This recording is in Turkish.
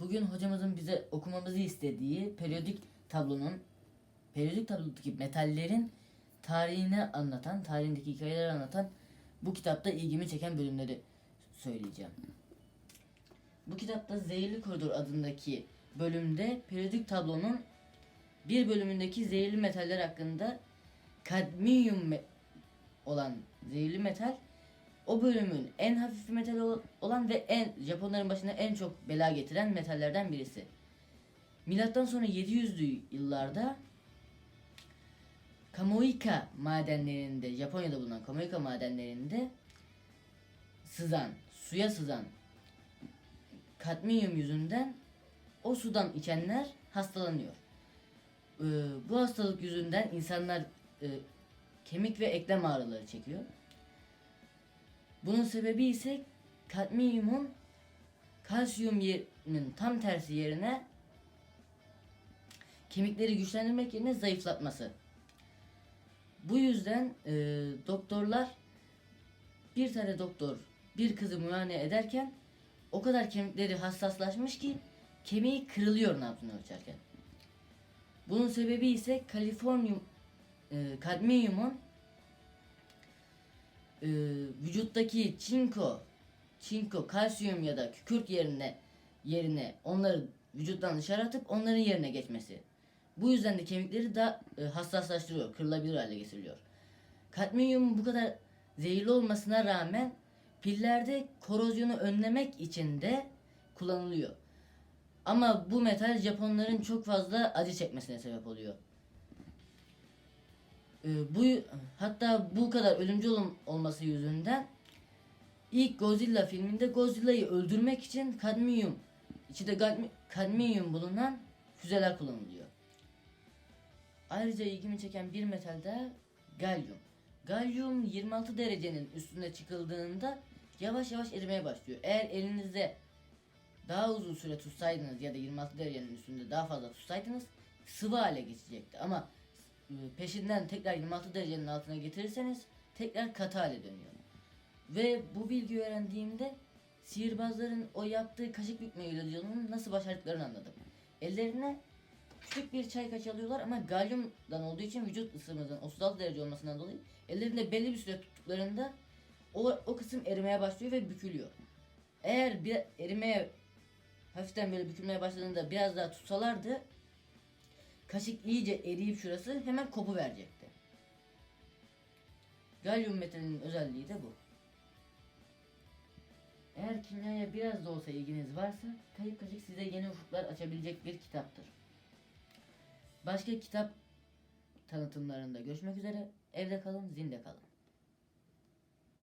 Bugün hocamızın bize okumamızı istediği periyodik tablonun periyodik tablodaki metallerin tarihini anlatan, tarihindeki hikayeleri anlatan bu kitapta ilgimi çeken bölümleri söyleyeceğim. Bu kitapta Zehirli Koridor adındaki bölümde periyodik tablonun bir bölümündeki zehirli metaller hakkında kadmiyum me- olan zehirli metal o bölümün en hafif metal ol- olan ve en Japonların başına en çok bela getiren metallerden birisi. Milattan sonra 700'lü yıllarda Kamoika madenlerinde, Japonya'da bulunan Kamoika madenlerinde sızan, suya sızan kadmiyum yüzünden o sudan içenler hastalanıyor. Ee, bu hastalık yüzünden insanlar e, kemik ve eklem ağrıları çekiyor. Bunun sebebi ise kadmiyumun kalsiyum yerinin tam tersi yerine kemikleri güçlendirmek yerine zayıflatması. Bu yüzden e, doktorlar bir tane doktor bir kızı muayene ederken o kadar kemikleri hassaslaşmış ki kemiği kırılıyor nabzını ölçerken. Bunun sebebi ise kaliforniyum e, kadmiyumun e, vücuttaki çinko, çinko, kalsiyum ya da kükürt yerine yerine onları vücuttan dışarı atıp onların yerine geçmesi. Bu yüzden de kemikleri daha e, hassaslaştırıyor, kırılabilir hale getiriliyor. Kadmiyum bu kadar zehirli olmasına rağmen pillerde korozyonu önlemek için de kullanılıyor. Ama bu metal Japonların çok fazla acı çekmesine sebep oluyor. Ee, bu hatta bu kadar ölümcül ol- olması yüzünden ilk Godzilla filminde Godzilla'yı öldürmek için kadmiyum içinde kadmi- kadmiyum bulunan füzeler kullanılıyor. Ayrıca ilgimi çeken bir metal de galyum. Galyum 26 derecenin üstüne çıkıldığında yavaş yavaş erimeye başlıyor. Eğer elinizde daha uzun süre tutsaydınız ya da 26 derecenin üstünde daha fazla tutsaydınız sıvı hale geçecekti. Ama peşinden tekrar 26 derecenin altına getirirseniz tekrar katı hale dönüyor. Ve bu bilgiyi öğrendiğimde sihirbazların o yaptığı kaşık bükme illüzyonunu nasıl başardıklarını anladım. Ellerine küçük bir çay kaşığı alıyorlar ama galyumdan olduğu için vücut ısımızın 36 derece olmasından dolayı ellerinde belli bir süre tuttuklarında o, o kısım erimeye başlıyor ve bükülüyor. Eğer bir erimeye hafiften böyle bükülmeye başladığında biraz daha tutsalardı kaşık iyice eriyip şurası hemen kopu verecekti. Galyum metalinin özelliği de bu. Eğer kimyaya biraz da olsa ilginiz varsa Kayıp Kaşık size yeni ufuklar açabilecek bir kitaptır. Başka kitap tanıtımlarında görüşmek üzere. Evde kalın, zinde kalın.